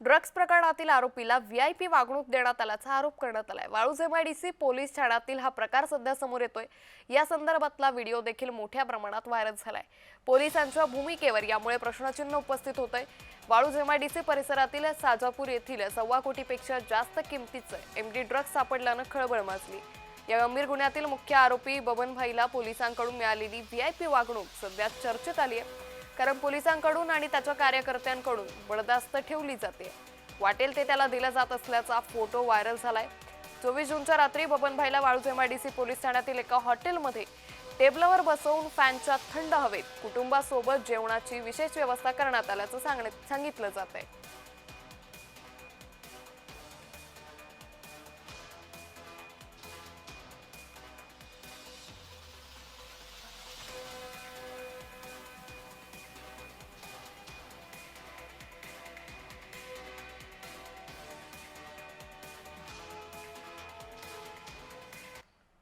Drugs प्रकरणातील आरोपीला VIP वागणूक देण्यात आल्याचा आरोप करण्यात आलाय. वाळूज एमआयडीसी पोलीस ठाण्यातील हा प्रकार सध्या समोर येतोय. या संदर्भातला व्हिडिओ देखील मोठ्या प्रमाणात व्हायरल झालाय. पोलिसांच्या भूमिकेवर यामुळे प्रश्नचिन्ह उपस्थित होतंय. वाळूज एमआयडीसी परिसरातील साजापूर येथील सव्वा कोटीपेक्षा जास्त किमतीचं एमडी ड्रग्ज सापडल्यानं खळबळ माजली. या गंभीर गुन्ह्यातील मुख्य आरोपी बबनभाईला पोलिसांकडून मिळालेली व्हीआयपी वागणूक सध्या चर्चेत आली आहे कारण पोलिसांकडून आणि त्याच्या कार्यकर्त्यांकडून बडदास्त ठेवली जाते. वाटेल ते त्याला दिला जात असल्याचा फोटो व्हायरल झालाय. चोवीस जूनच्या रात्री बबनभाईला वाळूज सी पोलीस ठाण्यातील एका हॉटेलमध्ये टेबलवर बसवून फॅनच्या थंड हवेत कुटुंबासोबत जेवणाची विशेष व्यवस्था करण्यात आल्याचं सांगण्यात सांगितलं जात आहे